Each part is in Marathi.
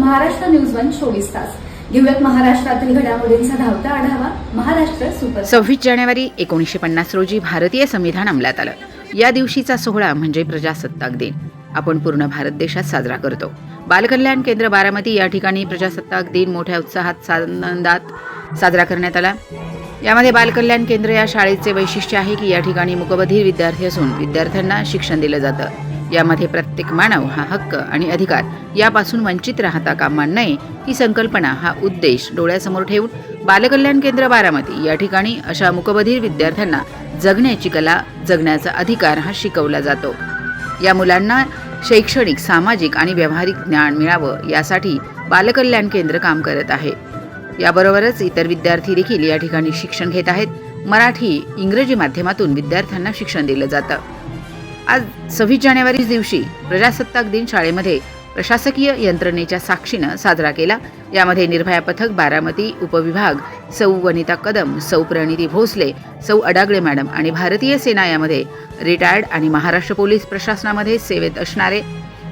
महाराष्ट्र न्यूज वन चोवीस तास. घेऊयात महाराष्ट्रातील घडामोडींचा धावता आढावा. महाराष्ट्र सुपर. सव्वीस जानेवारी एकोणीसशे पन्नास रोजी भारतीय संविधान अंमलात आलं. या दिवशीचा सोहळा म्हणजे प्रजासत्ताक दिन. आपण पूर्ण भारत देशात साजरा करतो. बालकल्याण केंद्र बारामती या ठिकाणी प्रजासत्ताक दिन मोठ्या उत्साहात आनंदात साजरा करण्यात आला. यामध्ये बालकल्याण केंद्र या शाळेचे वैशिष्ट्य आहे की या ठिकाणी मुकबधीर विद्यार्थी असून विद्यार्थ्यांना शिक्षण दिलं जातं. यामध्ये प्रत्येक मानव हा हक्क आणि अधिकार यापासून वंचित राहता कामा नये ही संकल्पना हा उद्देश डोळ्यासमोर ठेवून बालकल्याण केंद्र बारामती या ठिकाणी अशा मुकबधीर विद्यार्थ्यांना जगण्याची कला जगण्याचा अधिकार हा शिकवला जातो. या मुलांना शैक्षणिक सामाजिक आणि व्यावहारिक ज्ञान मिळावं यासाठी बालकल्याण केंद्र काम करत आहे. याबरोबरच इतर विद्यार्थी देखील या ठिकाणी शिक्षण घेत आहेत. मराठी इंग्रजी माध्यमातून विद्यार्थ्यांना शिक्षण दिलं जातं. आज सव्वीस जानेवारी दिवशी प्रजासत्ताक दिन शाळेमध्ये प्रशासकीय यंत्रणेच्या साक्षीनं साजरा केला. यामध्ये निर्भया पथक बारामती उपविभाग सौ वनिता कदम सौ प्रणिती भोसले सौ अडागळे मॅडम आणि भारतीय सेना यामध्ये रिटायर्ड आणि महाराष्ट्र पोलीस प्रशासनामध्ये सेवेत असणारे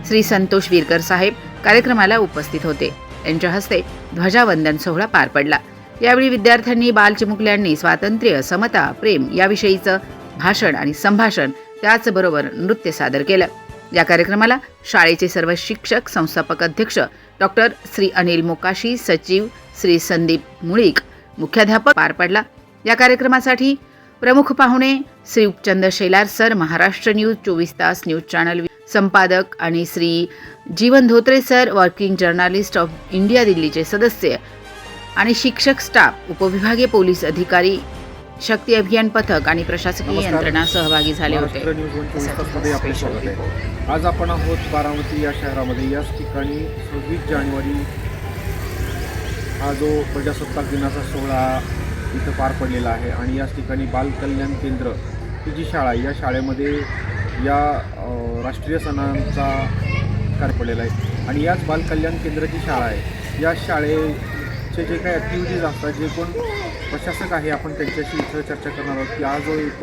श्री संतोष वीरकर साहेब कार्यक्रमाला उपस्थित होते. त्यांच्या हस्ते ध्वजावंदन सोहळा पार पडला. यावेळी विद्यार्थ्यांनी बालचिमुकल्यांनी स्वातंत्र्य समता प्रेम याविषयीचं भाषण आणि संभाषण त्याचबरोबर नृत्य सादर केलं. या कार्यक्रमाला शाळेचे सर्व शिक्षक संस्थापक अध्यक्ष डॉक्टर श्री अनिल मोकाशी सचिव श्री संदीप मुळीक मुख्याध्यापक पार पडला. या कार्यक्रमासाठी प्रमुख पाहुणे श्री उपचंद शेलार सर महाराष्ट्र न्यूज चोवीस तास न्यूज चॅनल संपादक आणि Shri Jeevan Dhotre sir working journalist of India दिल्लीचे सदस्य आणि शिक्षक स्टाफ उपविभागीय पोलीस अधिकारी शक्ती अभियान पथक आणि प्रशासकीय. यंत्रणा सहभागी झाले होते. आज आपण आहोत बारामती या शहरामध्ये. याच ठिकाणी सव्वीस जानेवारी हा जो प्रजासत्ताक दिनाचा सोहळा इथं पार पडलेला आहे आणि याच ठिकाणी बालकल्याण केंद्र ही जी शाळा आहे या शाळेमध्ये या राष्ट्रीय सणांचा कार्य पडलेला आहे. आणि याच बालकल्याण केंद्र जी शाळा आहे. या शाळेचे जे काही ॲक्टिव्हिटीज असतात जे कोण प्रशासक आहे आपण त्यांच्याशी इथं चर्चा करणार आहोत की हा जो एक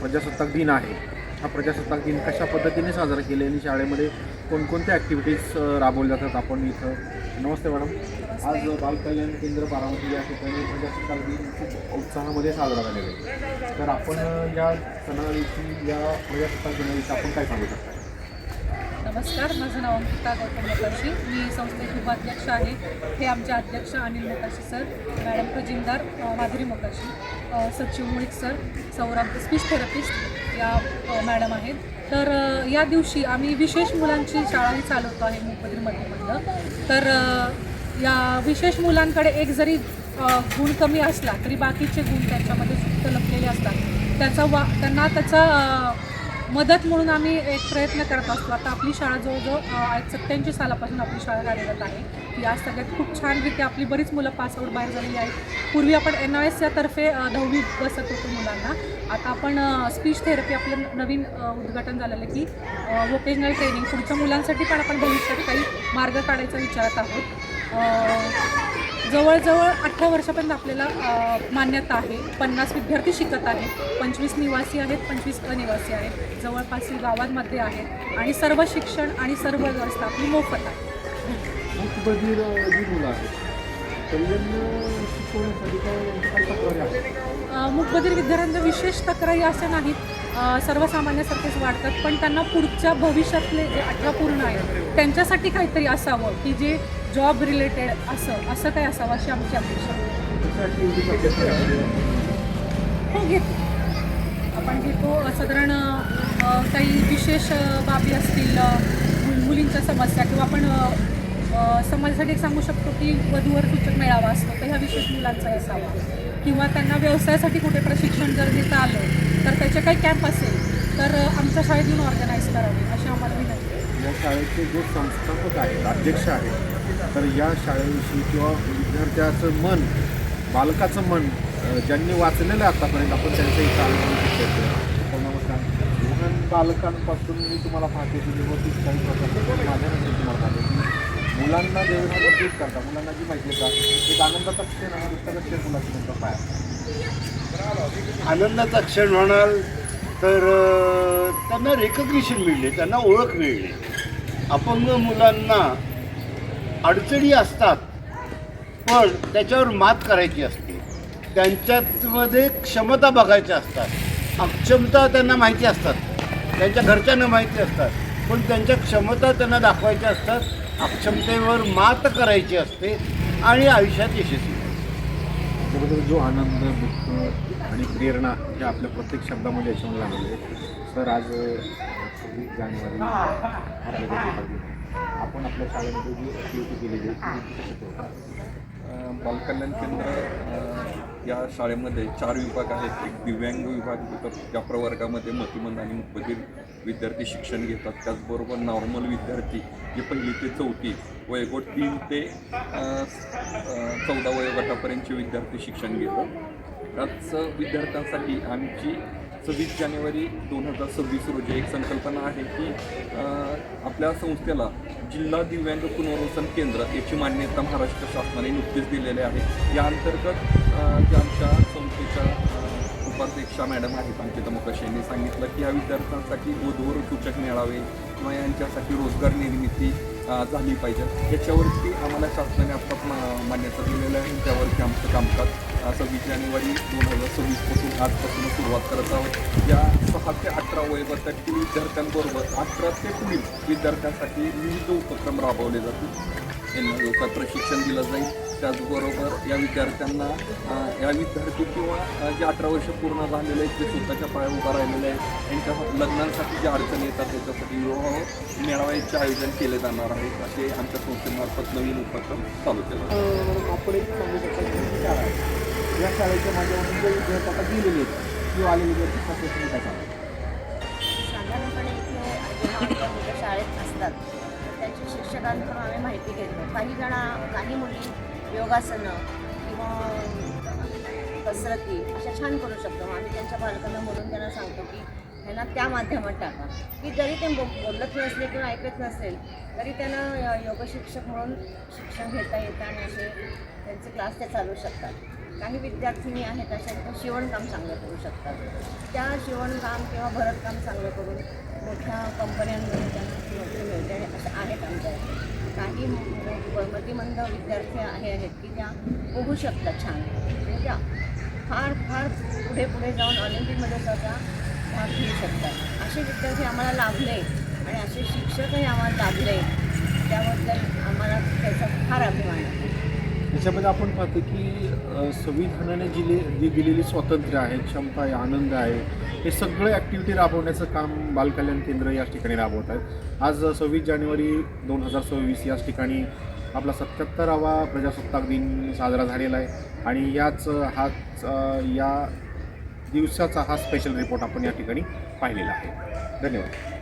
प्रजासत्ताक दिन आहे हा प्रजासत्ताक दिन कशा पद्धतीने साजरा केले आणि शाळेमध्ये कोणकोणत्या ॲक्टिव्हिटीज राबवल्या जातात आपण इथं? नमस्ते मॅडम. आज बालकल्याण केंद्र बारामती या ठिकाणी प्रजासत्ताक दिन खूप उत्साहामध्ये साजरा झालेला आहे. तर आपण या सणाविषयी या प्रजासत्ताक दिनाविषयी आपण काय सांगू शकता? नमस्कार माझं नाव अंकिता गौतम मोकाशी मी संस्थेचे उपाध्यक्ष आहे. हे आमचे अध्यक्ष अनिल मोकाशी सर. मॅडम खजिनदार माधुरी मोकाशी सचिव Mulik sir. Saurabh speech therapist या मॅडम आहेत. तर या दिवशी आम्ही विशेष मुलांची शाळाही चालवतो आहे मुंबईमधलं तर या विशेष मुलांकडे एक जरी गुण कमी असला तरी बाकीचे गुण त्यांच्यामध्ये लपलेले असतात. त्याचा वा त्यांना त्याचा मदत म्हणून आम्ही एक प्रयत्न करत असतो. आता आपली शाळा जवळजवळ सत्त्याऐंशी सालापासून आपली शाळा कार्यरत आहे. या आज सगळ्यात खूप छानरीत्या आपली बरीच मुलं पासआउट बाहेर झालेली आहेत. पूर्वी आपण एन आय एसच्या तर्फे दहावी बसत होतो मुलांना. आता आपण स्पीच थेरपी आपलं नवीन उद्घाटन झालेलं आहे की वोकेशनल ट्रेनिंग पुढच्या मुलांसाठी पण आपण भविष्यात काही मार्ग काढायचा विचारत आहोत. जवळजवळ अठरा वर्षापर्यंत आपल्याला मान्यता आहे. पन्नास विद्यार्थी शिकत आहेत. पंचवीस निवासी आहेत पंचवीस अनिवासी आहेत. जवळपासची गावांमध्ये आहेत. आणि सर्व शिक्षण आणि सर्व व्यवस्था आपली मोफत आहे. मूकबधीर मूकबधीर विद्यार्थ्यांच्या विशेष तक्रारी अशा नाहीत. सर्वसामान्यासारखेच वाटतात पण त्यांना पुढच्या भविष्यातले जे अठरा पूर्ण आहेत त्यांच्यासाठी काहीतरी असावं की जे जॉब रिलेटेड असं असं काय असावं अशी आमची अपेक्षा हो घेतो. आपण घेतो. साधारण काही विशेष बाबी असतील मुलींच्या समस्या किंवा आपण समाजासाठी एक सांगू शकतो की वधूवर सूचक मेळावा असतो. तर ह्या विशेष मुलांचा असावा. किंवा त्यांना व्यवसायासाठी कुठे प्रशिक्षण जर देता आलं तर त्याचे काही कॅम्प असेल तर आमच्या शाळेत येऊन ऑर्गनाईज करावे अशी आम्हाला विनंती या शाळेचे जे संस्थापक आहेत अध्यक्ष आहेत तर या शाळेविषयी किंवा विद्यार्थ्याचं मन बालकाचं मन ज्यांनी वाचलेलं आहे आतापर्यंत आपण त्यांच्याही चालू शकतो नमस्कार. बालकांपासून मी तुम्हाला पाहते की व्यवस्थित काही चाळीस वर्षापासून माझ्यानंतर तुम्हाला पाहते मुलांना ज्यावेळेस उपदेश करता मुलांना जी माहिती का एक आनंदाचा क्षण आणि तर क्षण मुलाचा त्यांचा पाया आनंदाचा क्षण म्हणाल तर त्यांना रेकग्निशन मिळले त्यांना ओळख मिळली. अपंग मुलांना अडचणी असतात पण त्याच्यावर मात करायची असते. त्यांच्यामध्ये क्षमता बघायच्या असतात. अक्षमता त्यांना माहिती असतात. त्यांच्या घरच्यांना माहिती असतात. पण त्यांच्या क्षमता त्यांना दाखवायच्या असतात. अक्षमतेवर मात करायची असते आणि आयुष्यात यशस्वी. त्याबद्दल जो आनंद दुःख आणि प्रेरणा हे आपल्या प्रत्येक शब्दामध्ये यशवून लागलेले आहे. सर आज सव्वीस जानेवारी आपण आपल्या शाळेमध्ये जी ॲक्टिव्हिटी केलेली आहे बालकल्याण केंद्र या शाळेमध्ये चार विभाग आहेत. एक दिव्यांग विभाग घेतात त्या प्रवर्गामध्ये मतिमंद आणि मुकबधीर विद्यार्थी शिक्षण घेतात. त्याचबरोबर नॉर्मल विद्यार्थी जे पहिली ते चौथी वयोगट तीन ते चौदा वयोगटापर्यंतचे विद्यार्थी शिक्षण घेतात. त्याच विद्यार्थ्यांसाठी आमची सव्वीस जानेवारी दोन हजार सव्वीस रोजी एक संकल्पना आहे की आपल्या संस्थेला जिल्हा दिव्यांग पुनर्वसन केंद्र याची मान्यता महाराष्ट्र शासनाने नुकतीच दिलेली आहे. या अंतर्गत ज्या आमच्या संस्थेच्या उपाध्यक्षा मॅडम आहेत अंकिता मुकश यांनी सांगितलं की या विद्यार्थ्यांसाठी वधूवर सूचक मिळावे किंवा यांच्यासाठी रोजगार निर्मिती झाली पाहिजे. याच्यावरती आम्हाला शासनाने आता मान्यता दिलेलं आहे. त्यावरती आमचं कामकाज सव्वीस जानेवारी दोन हजार सव्वीसपासून आजपासून सुरुवात करत आहोत. या सहा ते अठरा वयोगटातील विद्यार्थ्यांबरोबर अठरा ते पुढील विद्यार्थ्यांसाठी विविध उपक्रम राबवले जातील. यांना व्यवसाय प्रशिक्षण दिलं जाईल. त्याचबरोबर या विद्यार्थ्यांना या विद्यार्थी किंवा जे अठरा वर्ष पूर्ण झालेले आहेत ते स्वतःच्या पाया उभा राहिलेले आहेत. यांच्या लग्नांसाठी ज्या अडचणी येतात त्याच्यासाठी विवाह मेळाव्याचे आयोजन केले जाणार आहे असे आमच्या संस्थेमार्फत नवीन उपक्रम चालू केले. आपण एक सांगू शकता ही शाळा आहे. या शाळेच्या माध्यमातून जे विद्यार्थी आता गेलेले आहेत किंवा आलेले विद्यार्थी कसं शाळेत असतात. तर त्यांच्या शिक्षकांकडून आम्ही माहिती घेतो. काही जण काही मुली योगासनं किंवा कसरती अशा छान करू शकतो. आम्ही त्यांच्या पालकांना बोलून त्यांना सांगतो की त्यांना त्या माध्यमात टाका. की जरी ते बो बोलत नसले किंवा ऐकत नसेल तरी त्यांना योगशिक्षक योग शिक्षक म्हणून शिक्षण घेता येतं आणि असे त्यांचे क्लास ते चालू शकतात. काही विद्यार्थिनी आहेत अशा त्या शिवणकाम चांगलं करू शकतात. त्या शिवणकाम किंवा भरतकाम चांगलं करून मोठ्या कंपन्यांमध्ये त्यांना नोकरी मिळते. आणि असं आहेत आमच्या काही म- मतिमंद विद्यार्थी आहे आहेत की त्या पोहू शकतात छान. म्हणजे त्या फार फार पुढे पुढे जाऊन ऑलिम्पिकमध्ये सुद्धा भाग घेऊ शकतात. असे विद्यार्थी आम्हाला लाभले आणि असे शिक्षकही आम्हाला लाभले. त्याबद्दल आम्हाला त्याचा फार अभिमान आहे. त्याच्यामध्ये आपण पाहतो की संविधानाने दिले जी दिलेली स्वातंत्र्य आहे क्षमता आहे आनंद आहे हे सगळं ॲक्टिव्हिटी राबवण्याचं काम बालकल्याण केंद्र याच ठिकाणी राबवत आहेत. आज सव्वीस जानेवारी दोन हजार सव्वीस याच ठिकाणी आपला सत्याहत्तरावा प्रजासत्ताक दिन साजरा झालेला आहे. आणि याच हाच या दिवसाचा हा स्पेशल रिपोर्ट आपण या ठिकाणी पाहिलेला आहे. धन्यवाद.